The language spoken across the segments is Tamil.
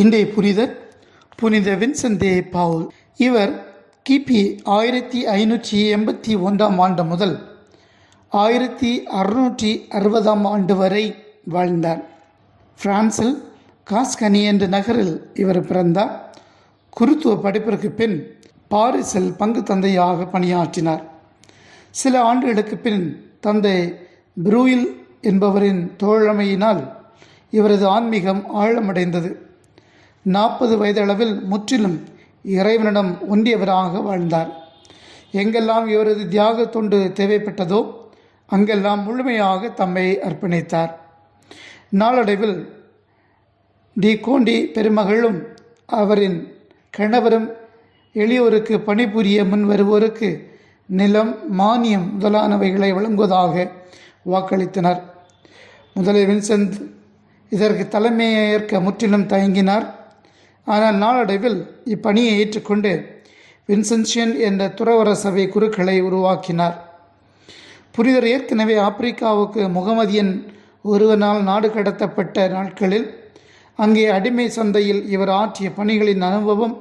இன்றைய புனிதர் புனித வின்சென்ட் தே பவுல் இவர் கிபி ஆயிரத்தி ஐநூற்றி எண்பத்தி ஒன்றாம் ஆண்டு முதல் ஆயிரத்தி அறுநூற்றி அறுபதாம் ஆண்டு வரை வாழ்ந்தார். பிரான்சில் காஸ்கனி என்ற நகரில் இவர் பிறந்தார். குருத்துவ படிப்பிற்கு பின் பாரிஸில் பங்கு தந்தையாக பணியாற்றினார். சில ஆண்டுகளுக்கு பின் தந்தை ப்ரூயில் என்பவரின் தோழமையினால் இவரது ஆன்மீகம் ஆழமடைந்தது. நாற்பது வயதளவில் முற்றிலும் இறைவனிடம் ஒன்றியவராக வாழ்ந்தார். எங்கெல்லாம் இவரது தியாக தொண்டு தேவைப்பட்டதோ அங்கெல்லாம் முழுமையாக தம்மை அர்ப்பணித்தார். நாளடைவில் டி. கோண்டி பெருமகளும் அவரின் கணவரும் எளியோருக்கு பணிபுரிய முன் வருவோருக்கு நிலம் மானியம் முதலானவைகளை வழங்குவதாக வாக்களித்தனர். முதலில் வின்சென்ட் இதற்கு தலைமையேற்க முற்றிலும் தயங்கினார். ஆனால் நாளடைவில் இப்பணியை ஏற்றுக்கொண்டு வின்சென்ஷியன் என்ற துறவர சபை குருக்களை உருவாக்கினார். புரிதர் ஏற்கனவே ஆப்பிரிக்காவுக்கு முகமதியன் ஒருவனால் நாடு கடத்தப்பட்ட நாட்களில் அங்கே அடிமை சந்தையில் இவர் ஆற்றிய பணிகளின் அனுபவம்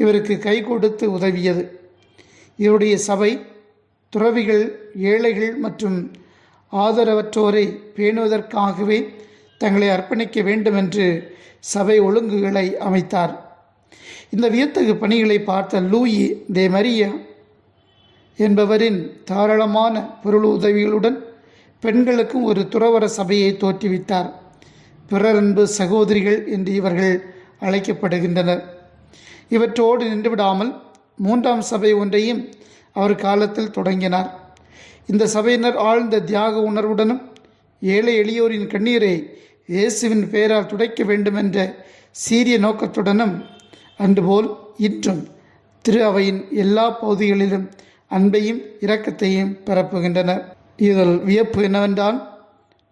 இவருக்கு கை கொடுத்து உதவியது. இவருடைய சபை துறவிகள் ஏழைகள் மற்றும் ஆதரவற்றோரை பேணுவதற்காகவே தங்களை அர்ப்பணிக்க வேண்டும் என்று சபை ஒழுங்குகளை அமைத்தார். இந்த வியத்தகு பணிகளை பார்த்த லூயி தே மரியா என்பவரின் தாராளமான பொருள் உதவிகளுடன் பெண்களுக்கும் ஒரு துறவர சபையை தோற்றுவித்தார். பிறரன்பு சகோதரிகள் என்று இவர்கள் அழைக்கப்படுகின்றனர். இவற்றோடு நின்றுவிடாமல் மூன்றாம் சபை ஒன்றையும் அவர் காலத்தில் தொடங்கினார். இந்த சபையினர் ஆழ்ந்த தியாக உணர்வுடனும் ஏழை எளியோரின் கண்ணீரை இயேசுவின் பெயரால் துடைக்க வேண்டும் என்ற சீரிய நோக்கத்துடனும் அன்றுபோல் இன்றும் திரு அவையின் எல்லா பகுதிகளிலும் அன்பையும் இரக்கத்தையும் பரப்புகின்றனர் இதில் வியப்பு என்னவென்றால்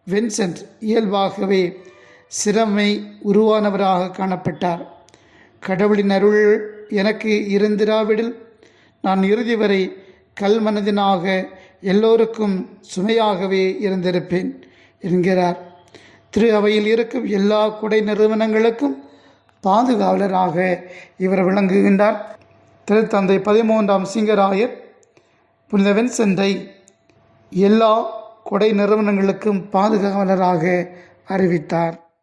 வின்சென்ட் இயல்பாகவே சிறமை உருவானவராக காணப்பட்டார். கடவுளின் அருள் எனக்கு இருந்திராவிடில் நான் இறுதி வரை கல் மனதினாக எல்லோருக்கும் சுமையாகவே இருந்திருப்பேன் என்கிறார். திரு அவையில் இருக்கும் எல்லா குடை நிறுவனங்களுக்கும் பாதுகாவலராக இவர் விளங்குகின்றார். திருத்தந்தை பதிமூன்றாம் சிங்கராயர் புனித வின்சென்டை எல்லா கொடை நிறுவனங்களுக்கும் பாதுகாவலராக அறிவித்தார்.